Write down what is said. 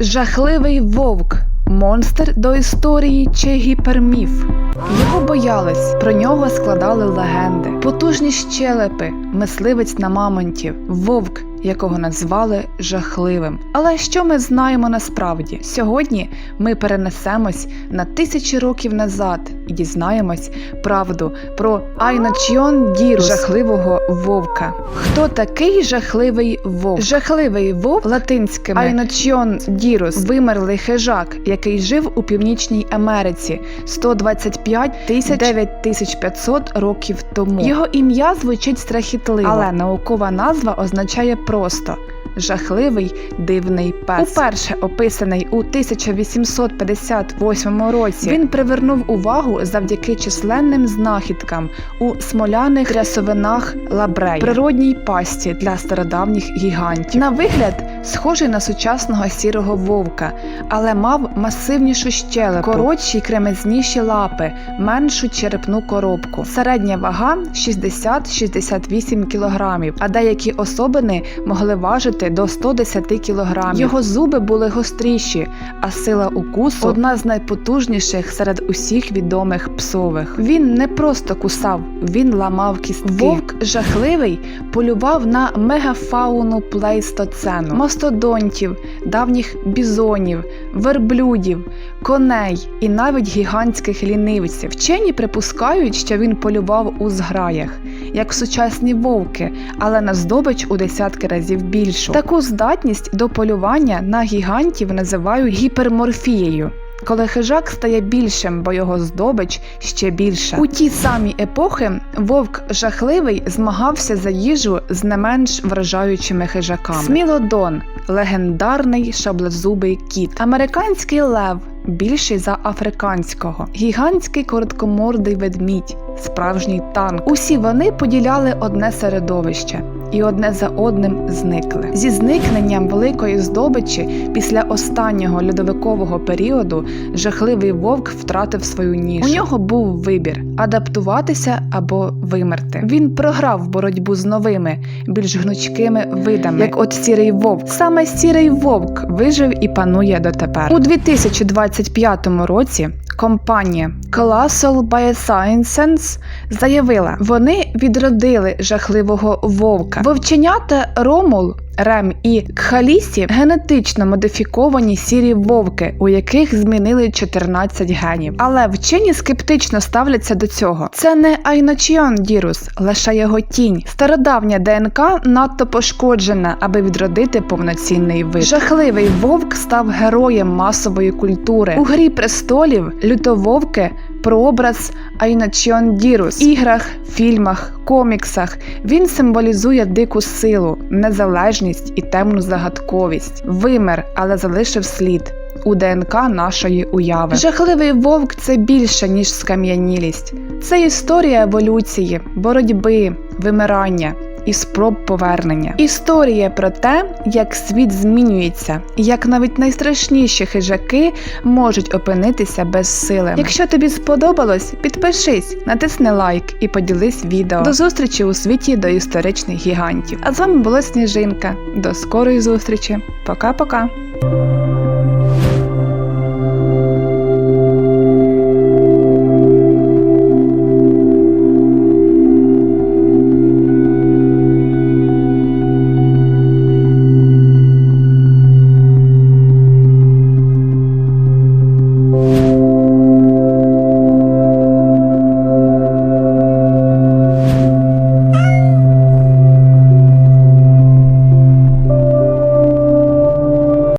Жахливий вовк. Монстр до історії чи гіперміф. Його боялись, про нього складали легенди. Потужні щелепи, мисливець на мамонтів, вовк, якого назвали жахливим. Але що ми знаємо насправді? Сьогодні ми перенесемось на тисячі років назад і дізнаємось правду про Айночйон Дірус, жахливого вовка. Хто такий жахливий вовк? Жахливий вовк латинськими Айночйон Дірус, вимерлий хижак, який жив у Північній Америці 125 тисяч 9500 років тому. Його ім'я звучить страхітливо, але наукова назва означає просто. Жахливий дивний пес. Уперше описаний у 1858 році. Він привернув увагу завдяки численним знахідкам у смоляних рясовинах лабрей, природній пасті для стародавніх гігантів. На вигляд схожий на сучасного сірого вовка, але мав масивнішу щелепу, коротші й кремезніші лапи, меншу черепну коробку. Середня вага 60-68 кілограмів, а деякі особини могли важити до 110 кілограмів. Його зуби були гостріші, а сила укусу одна з найпотужніших серед усіх відомих псових. Він не просто кусав, він ламав кістки. Вовк жахливий полював на мегафауну плейстоцену, мастодонтів, давніх бізонів, верблюдів, коней і навіть гігантських лінивців. Вчені припускають, що він полював у зграях, як сучасні вовки, але на здобич у десятки разів більшу. Таку здатність до полювання на гігантів називають гіперморфією. Коли хижак стає більшим, бо його здобич ще більша. У ті самі епохи вовк жахливий змагався за їжу з не менш вражаючими хижаками. Смілодон легендарний шаблезубий кіт, американський лев. Більший за африканського, гігантський короткомордий ведмідь, справжній танк. Усі вони поділяли одне середовище і одне за одним зникли. Зі зникненням великої здобичі після останнього льодовикового періоду жахливий вовк втратив свою нішу. У нього був вибір адаптуватися або вимерти. Він програв боротьбу з новими, більш гнучкими видами, як от сірий вовк. Саме сірий вовк вижив і панує дотепер. У 2025 році компанія Colossal Biosciences заявила, вони відродили жахливого вовка. Вовченята Ромул. Рем і Кхалісі генетично модифіковані сірі вовки, у яких змінили 14 генів. Але вчені скептично ставляться до цього. Це не Айночіон Дірус, лише його тінь. Стародавня ДНК надто пошкоджена, аби відродити повноцінний вид. Жахливий вовк став героєм масової культури. У грі престолів лютововки прообраз Айночіон Дірус. Іграх, фільмах, коміксах він символізує дику силу, незалежність і темну загадковість. Вимер, але залишив слід. У ДНК нашої уяви. Жахливий вовк це більше, ніж скам'янілість. Це історія еволюції, боротьби, вимирання і спроб повернення. Історія про те, як світ змінюється, як навіть найстрашніші хижаки можуть опинитися без сили. Якщо тобі сподобалось, підпишись, натисни лайк і поділись відео. До зустрічі у світі до історичних гігантів. А з вами була Сніжинка. До скорої зустрічі. Пока-пока.